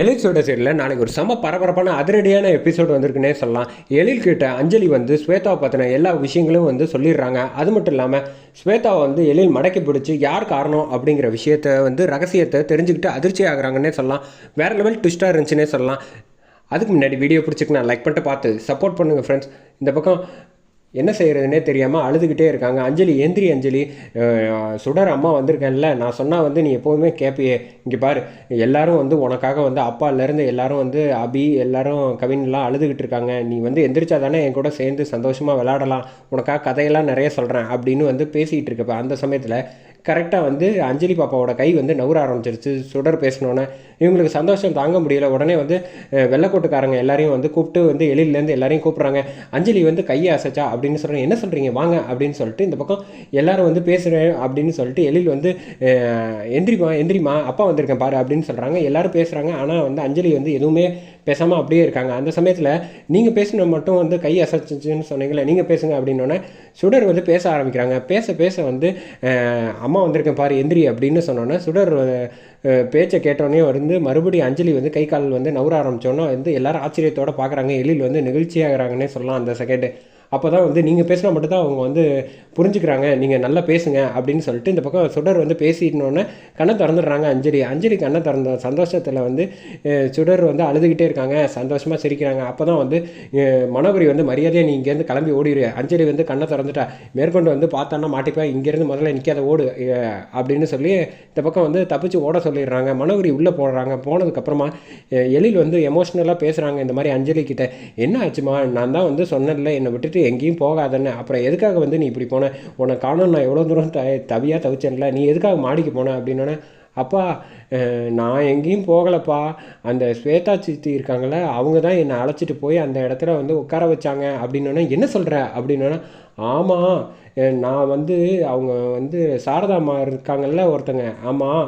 எழில்ஸோட சைடில் நாளைக்கு ஒரு செம பரபரப்பான அதிரடியான எபிசோட் வந்திருக்குன்னே சொல்லலாம். எழில் கிட்ட அஞ்சலி வந்து ஸ்வேதாவை பற்றின எல்லா விஷயங்களும் வந்து சொல்லிடுறாங்க. அது மட்டும் இல்லாமல் ஸ்வேதாவை வந்து எழில் மடக்கி பிடிச்சி யார் காரணம் அப்படிங்கிற விஷயத்த வந்து ரகசியத்தை தெரிஞ்சுக்கிட்டு அதிர்ச்சி ஆகுறாங்கன்னே சொல்லலாம். வேறு லெவல் ட்விஸ்ட்டாக இருந்துச்சுன்னே சொல்லலாம். அதுக்கு முன்னாடி வீடியோ பிடிச்சிக்கு லைக் பண்ணிட்டு பார்த்து சப்போர்ட் பண்ணுங்கள் ஃப்ரெண்ட்ஸ் இந்த பக்கம் என்ன செய்கிறதுனே தெரியாமல் அழுதுகிட்டே இருக்காங்க. அஞ்சலி எந்திரி அஞ்சலி சுடர் அம்மா வந்திருக்கேன்ல நான் சொன்னால் வந்து நீ எப்போவுமே கேட்பியே இங்கே பாரு எல்லாரும் வந்து உனக்காக வந்து அப்பாலேருந்து எல்லாரும் வந்து அபி எல்லாரும் கவின்லாம் அழுதுகிட்டு இருக்காங்க. நீ வந்து எந்திரிச்சா தானே என் கூட சேர்ந்து சந்தோஷமாக விளாடலாம் உனக்காக கதையெல்லாம் நிறைய சொல்கிறேன் அப்படின்னு வந்து பேசிகிட்டு இருக்கப்ப அந்த சமயத்தில் கரெக்டாக வந்து அஞ்சலி பாப்பாவோட கை வந்து நவுற ஆரம்பிச்சிருச்சு. சுடர் பேசினோன்னே இவங்களுக்கு சந்தோஷம் தாங்க முடியல. உடனே வந்து வெள்ளக்கோட்டுக்காரங்க எல்லாரையும் வந்து கூப்பிட்டு வந்து எழிலேருந்து எல்லாரையும் கூப்பிட்றாங்க. அஞ்சலி வந்து கையை அசைச்சா அப்படின்னு சொல்கிறேன் என்ன சொல்கிறீங்க வாங்க அப்படின்னு சொல்லிட்டு இந்த பக்கம் எல்லாரும் வந்து பேசுகிறேன் அப்படின்னு சொல்லிட்டு எழில் வந்து எந்திரிமா எந்திரிமா அப்பா வந்திருக்கேன் பாரு அப்படின்னு சொல்கிறாங்க எல்லாரும் பேசுகிறாங்க ஆனால் வந்து அஞ்சலி வந்து எதுவுமே பேசாமல் அப்படியே இருக்காங்க. அந்த சமயத்தில் நீங்கள் பேசின மட்டும் வந்து கை அசைச்சிச்சுன்னு சொன்னீங்களே நீங்கள் பேசுங்க அப்படின்னோடனே சுடர் வந்து பேச ஆரம்பிக்கிறாங்க. பேச பேச வந்து அம்மா வந்திருக்கேன் பாரு எந்திரி அப்படின்னு சொன்னோன்னே சுடர் பேச்சை கேட்டோடனே வந்து மறுபடியும் அஞ்சலி வந்து கை கால் வந்து நவுற ஆரம்பிச்சோன்னே வந்து எல்லாரும் ஆச்சரியத்தோட பார்க்குறாங்க எழில் வந்து நிகழ்ச்சியாகிறாங்கன்னே சொல்லலாம் அந்த செகண்டு அப்போ தான் வந்து நீங்கள் பேசினா மட்டும்தான் அவங்க வந்து புரிஞ்சுக்கிறாங்க. நீங்கள் நல்லா பேசுங்க அப்படின்னு சொல்லிட்டு இந்த பக்கம் சுடர் வந்து பேசிட்டோன்னே கண்ணை திறந்துடுறாங்க அஞ்சலி. அஞ்சலி கண்ணை திறந்த சந்தோஷத்தில் வந்து சுடர் வந்து அழுதுகிட்டே இருக்காங்க. சந்தோஷமாக சிரிக்கிறாங்க. அப்போ தான் வந்து அஹ், மனோகரி வந்து மரியாதையாக நீ இங்கேருந்து கிளம்பி ஓடிடு அஞ்சலி வந்து கண்ணை திறந்துட்டா. மேற்கொண்டு வந்து பார்த்தான்னா மாட்டிப்பேன். இங்கேருந்து முதல்ல நிற்காத ஓடு அப்படின்னு சொல்லி இந்த பக்கம் வந்து தப்பிச்சு ஓட சொல்லிடுறாங்க. மனோகரி உள்ளே போடுறாங்க போனதுக்கப்புறமா எழில் வந்து எமோஷ்னலாக பேசுகிறாங்க இந்த மாதிரி அஞ்சலி கிட்ட. என்ன ஆச்சுமா? நான் தான் வந்து சொன்னேன்ல. என்னை விட்டுட்டு எங்கேயும் போகாதன்னு. அப்புறம் எதுக்காக வந்து நீ இப்படி போன? உன்னை காணும் நான் எவ்வளோ தூரம் த தவியாக தவிச்சேன்ல. நீ எதுக்காக மாடிக்கு போன அப்படின்னோடனே அப்பா நான் எங்கேயும் போகலப்பா. அந்த ஸ்வேதா சித்தி இருக்காங்கள அவங்க தான் என்னை அழைச்சிட்டு போய் அந்த இடத்துல வந்து உட்கார வச்சாங்க அப்படின்னோடனே என்ன சொல்கிற அப்படின்னோடனே ஆமாம் நான் வந்து அவங்க வந்து சாரதாம்மா இருக்காங்கல்ல ஒருத்தங்க. ஆமாம்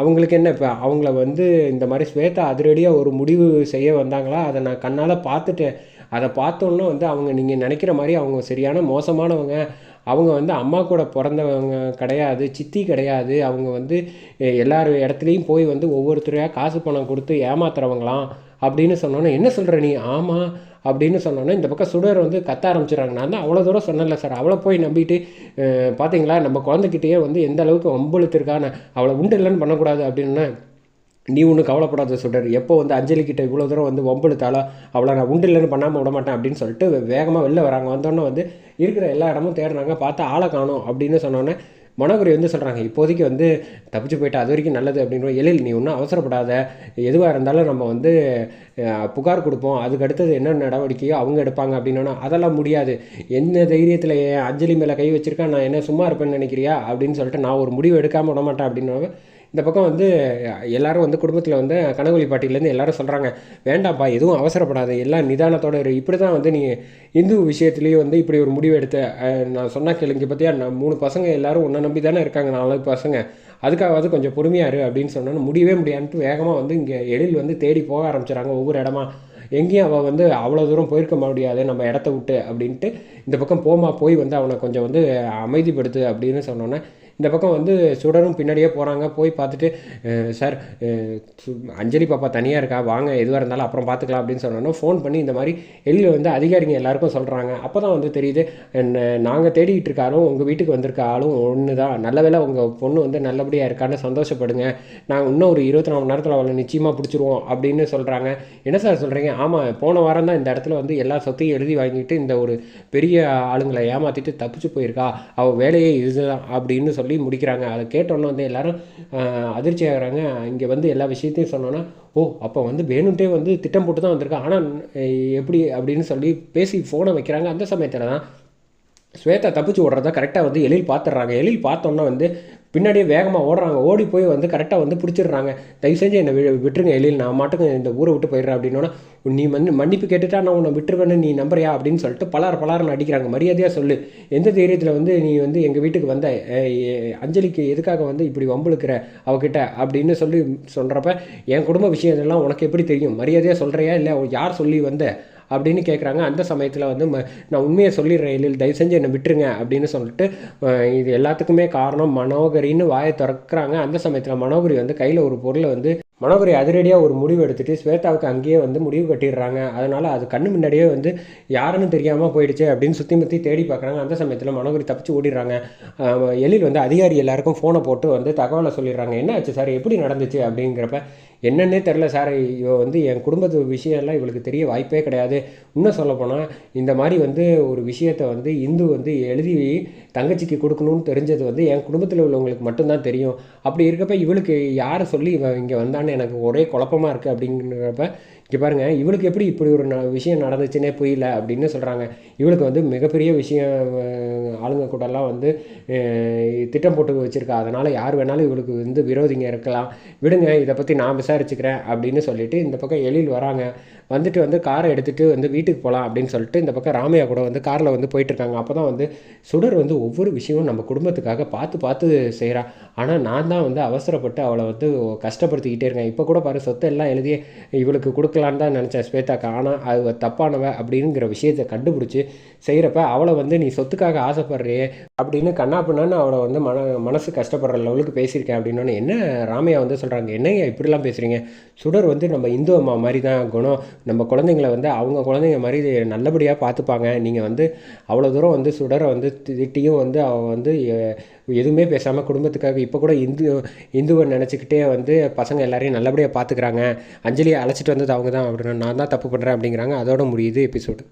அவங்களுக்கு என்ன இப்போ அவங்கள வந்து இந்த மாதிரி ஸ்வேதா அதிரடியாக ஒரு முடிவு செய்ய வந்தாங்களா? அதை நான் கண்ணால் பார்த்துட்டேன். அதை பார்த்தோன்னே வந்து அவங்க நீங்கள் நினைக்கிற மாதிரி அவங்க சரியான மோசமானவங்க. அவங்க வந்து அம்மா கூட பிறந்தவங்க கிடையாது சித்தி கிடையாது. அவங்க வந்து எல்லார் இடத்துலையும் போய் வந்து ஒவ்வொருத்தரையாக காசு பணம் கொடுத்து ஏமாத்துறவங்களாம் அப்படின்னு சொன்னோன்னே என்ன சொல்கிற நீ? ஆமாம் அப்படின்னு சொன்னோன்னே இந்த பக்கம் சுடர் வந்து கத்த ஆரம்பிச்சிடுறாங்க. நான் தான் அவ்வளோ தூரம் சொன்னேன்ல சார். அவ்வளோ போய் நம்பிட்டு பார்த்தீங்களா நம்ம குழந்தைக்கிட்டேயே வந்து எந்த அளவுக்கு வம்புழுத்திருக்கான்னு அவளை உண்டு இல்லைன்னு பண்ணக்கூடாது அப்படின்னு நீ ஒன்றும் கவலைப்படாத சுடர் எப்போ வந்து அஞ்சலி கிட்ட இவ்வளோ தூரம் வந்து ஒம்பழுத்தாலோ அவ்வளோ நான் உண்டு இல்லைன்னு பண்ணாமல் விட மாட்டேன் அப்படின்னு சொல்லிட்டு வேகமாக வெளில வராங்க. வந்தோடனே வந்து இருக்கிற எல்லா இடமும் தேடுறாங்க. பார்த்தா ஆளை காணோம் அப்படின்னு சொன்னோன்னே மனோகரி வந்து சொல்கிறாங்க இப்போதைக்கு வந்து தப்பிச்சு போயிட்டா அது வரைக்கும் நல்லது அப்படின்னு எழில் நீ ஒன்றும் அவசரப்படாத. எதுவாக இருந்தாலும் நம்ம வந்து புகார் கொடுப்போம். அதுக்கு அடுத்தது என்ன நடவடிக்கையோ அவங்க எடுப்பாங்க அப்படின்னா அதெல்லாம் முடியாது. என்ன தைரியத்தில் என் அஞ்சலி மேலே கை வச்சுருக்கா? நான் என்ன சும்மா இருப்பேன்னு நினைக்கிறியா? அப்படின்னு சொல்லிட்டு நான் ஒரு முடிவு எடுக்காமல் விட மாட்டேன் அப்படின்னு இந்த பக்கம் வந்து எல்லாரும் வந்து குடும்பத்தில் வந்து கனகொலி பாட்டிலேருந்து எல்லாரும் சொல்கிறாங்க வேண்டாம்ப்பா எதுவும் அவசரப்படாது எல்லாம் நிதானத்தோட இரு. இப்படி தான் வந்து நீ இந்து விஷயத்துலேயும் வந்து இப்படி ஒரு முடிவு எடுத்த. நான் சொன்னால் கேளுங்க பற்றியா நான் மூணு பசங்க எல்லாரும் உன்னை நம்பி தானே இருக்காங்க நாலு பசங்க. அதுக்காகவாது கொஞ்சம் பொறுமையாக இரு அப்படின்னு சொன்னோன்னு முடியவே முடியாதுன்ட்டு வேகமாக வந்து இங்கே எழில் வந்து தேடி போக ஆரம்பிச்சிடறாங்க ஒவ்வொரு இடமா. எங்கேயும் அவள் வந்து அவ்வளோ தூரம் போயிருக்க முடியாது நம்ம இடத்த விட்டு அப்படின்ட்டு இந்த பக்கம் போமா போய் வந்து அவனை கொஞ்சம் வந்து அமைதிப்படுத்து அப்படின்னு சொன்னோன்னே இந்த பக்கம் வந்து சுடரும் பின்னாடியே போகிறாங்க போய் பார்த்துட்டு சார் சு- அஞ்சலி பாப்பா தனியாக இருக்கா? வாங்க எதுவாக இருந்தாலும் அப்புறம் பார்த்துக்கலாம் அப்படின்னு சொன்னோன்னா ஃபோன் பண்ணி இந்த மாதிரி எழில் வந்து அதிகாரிங்க எல்லாருக்கும் சொல்கிறாங்க அப்போ தான் வந்து தெரியுது நாங்கள் தேடிக்கிட்டு இருக்க ஆளும் உங்கள் வீட்டுக்கு வந்திருக்க ஆளும் ஒன்று தான் நல்ல வேலை உங்கள் பொண்ணு வந்து நல்லபடியாக இருக்கான்னு சந்தோஷப்படுங்க. நாங்கள் இன்னும் ஒரு இருபத்தி நாலு மணி நேரத்தில் அவளை நிச்சயமாக பிடிச்சிருவோம் அப்படின்னு சொல்கிறாங்க என்ன சார் சொல்கிறீங்க ஆமாம் போன வாரம் தான் இந்த இடத்துல வந்து எல்லா சொத்தையும் எழுதி வாங்கிட்டு இந்த ஒரு பெரிய ஆளுங்களை ஏமாற்றிட்டு தப்பிச்சு போயிருக்கா. அவள் வேலையே இதுதான் அப்படின்னு சொல்லி முடிக்கிறாங்க. அதை கேட்டோன்னே வந்து எல்லாரும் அதிர்ச்சி ஆகிறாங்க. இங்கே வந்து எல்லா விஷயத்தையும் சொன்னோன்னா ஓ அப்போ வந்து வேணுன்ட்டே வந்து திட்டம் போட்டு தான் வந்திருக்கா. ஆனால் எப்படி அப்படின்னு சொல்லி பேசி ஃபோனை வைக்கிறாங்க. அந்த சமயத்தில் தான் ஸ்வேதா தப்பிச்சு ஓடுறதா கரெக்டாக வந்து எழில் பார்த்துட்றாங்க. எழில் பார்த்தோன்னே வந்து பின்னாடியே வேகமாக ஓடுறாங்க. ஓடி போய் வந்து கரெக்டாக வந்து பிடிச்சிடுறாங்க. தயவு செஞ்சு என்னை வி- விட்டுருங்க எழில். நான் மாட்டுக்கு இந்த ஊரை விட்டு போயிடுறேன் அப்படின்னா நீ வந்து மன்னிப்பு கேட்டுட்டா நான் உன்னை விட்டுருவேன்னு நீ நம்புறியா? அப்படின்னு சொல்லிட்டு பலார் பலார்னு அடிக்கிறாங்க. மரியாதையாக சொல்லு. எந்த தைரியத்தில் வந்து நீ வந்து எங்கள் வீட்டுக்கு வந்த? அஞ்சலிக்கு எதுக்காக வந்து இப்படி வம்புழுக்கிற அவகிட்ட? அப்படின்னு சொல்லி சொல்கிறப்ப என் குடும்ப விஷயம் இதெல்லாம் உனக்கு எப்படி தெரியும்? மரியாதையாக சொல்கிறியா இல்லை யார் சொல்லி வந்த? அப்படின்னு கேட்குறாங்க அந்த சமயத்தில் வந்து ம- நான் உண்மையை சொல்லிடுறேன். எழில் தயவு செஞ்சு என்னை விட்டுருங்க அப்படின்னு சொல்லிட்டு இது எல்லாத்துக்குமே காரணம் மனோகரின்னு வாயை திறக்கிறாங்க. அந்த சமயத்தில் மனோகரி வந்து கையில் ஒரு பொருளை வந்து மனோகரி அதிரடியாக ஒரு முடிவு எடுத்துகிட்டு ஸ்வேதாவுக்கு அங்கேயே வந்து முடிவு கட்டிடுறாங்க. அதனால் அது கண்ணு முன்னாடியே வந்து யாருன்னு தெரியாமல் போயிடுச்சு அப்படின்னு சுற்றி முற்றி தேடி பார்க்குறாங்க அந்த சமயத்தில் மனோகரி தப்பிச்சு ஓடிடுறாங்க. எழில் வந்து அதிகாரி எல்லாருக்கும் ஃபோனை போட்டு வந்து தகவலை சொல்லிடுறாங்க. என்ன ஆச்சு சார்? எப்படி நடந்துச்சு அப்படிங்கிறப்ப என்னன்னே தெரில சார். இவ வந்து என் குடும்பத்து விஷயம்லாம் இவளுக்கு தெரிய வாய்ப்பே கிடையாது. இன்னும் சொல்லப்போனால் இந்த மாதிரி வந்து ஒரு விஷயத்தை வந்து இந்து வந்து எழுதி தங்கச்சிக்கு கொடுக்கணும்னு தெரிஞ்சது வந்து என் குடும்பத்தில் உள்ளவங்களுக்கு மட்டும்தான் தெரியும். அப்படி இருக்கப்ப இவளுக்கு யார் சொல்லி இவன் இங்கே வந்தான்னு எனக்கு ஒரே குழப்பமா இருக்குது அப்படிங்கிறப்ப இங்கே பாருங்கள் இவளுக்கு எப்படி இப்படி ஒரு ந- விஷயம் நடந்துச்சுன்னே புரியல அப்படின்னு சொல்கிறாங்க இவளுக்கு வந்து மிகப்பெரிய விஷயம் ஆளுங்க கூடலாம் வந்து திட்டம் போட்டு வச்சுருக்கா. அதனால் யார் வேணாலும் இவளுக்கு வந்து விரோதிங்க இருக்கலாம். விடுங்க இதை பற்றி நான் விசாரிச்சுக்கிறேன் அப்படின்னு சொல்லிவிட்டு இந்த பக்கம் எழில் வராங்க. வந்துட்டு வந்து காரை எடுத்துகிட்டு வந்து வீட்டுக்கு போகலாம் அப்படின்னு சொல்லிட்டு இந்த பக்கம் ராமையா கூட வந்து காரில் வந்து போயிட்டுருக்காங்க. அப்போ தான் வந்து சுடர் வந்து ஒவ்வொரு விஷயமும் நம்ம குடும்பத்துக்காக பார்த்து பார்த்து செய்கிறா ஆனால் நான் தான் வந்து அவசரப்பட்டு அவளை வந்து கஷ்டப்படுத்திக்கிட்டே இருக்கேன். இப்போ கூட பாரு சொத்தை எல்லாம் எழுதி இவளுக்கு கொடுக்கலான்னு தான் நினச்சேன் ஸ்வேதாக்கா. ஆனால் அது தப்பானவ அப்படிங்கிற விஷயத்தை கண்டுபிடிச்சி செய்கிறப்ப அவளை வந்து நீ சொத்துக்காக ஆசைப்படுறியே அப்படின்னு கண்ணா பண்ணான்னு அவளை வந்து மன மனசு கஷ்டப்படுற லெவலுக்கு பேசியிருக்கேன் அப்படின்னு என்ன ராமையா வந்து சொல்கிறாங்க என்னங்க இப்படிலாம் பேசுகிறீங்க சுடர் வந்து நம்ம இந்து அம்மா மாதிரி தான் குணம். நம்ம குழந்தைங்கள வந்து அவங்க குழந்தைங்க மாதிரி நல்லபடியாக பார்த்துப்பாங்க. நீங்கள் வந்து அவ்வளோ தூரம் வந்து சுடரை வந்து திட்டியும் வந்து அவள் வந்து எதுவுமே பேசாமல் குடும்பத்துக்காக இப்போ கூட இந்து இந்துவை நினச்சிக்கிட்டே வந்து பசங்க எல்லாரையும் நல்லபடியாக பார்த்துக்கிறாங்க. அஞ்சலியை அழைச்சிட்டு வந்தது அவங்க தான் அப்படின்னு நான் தான் தப்பு பண்ணுறேன் அப்படிங்கிறாங்க. அதோட முடியுது எபிசோடு.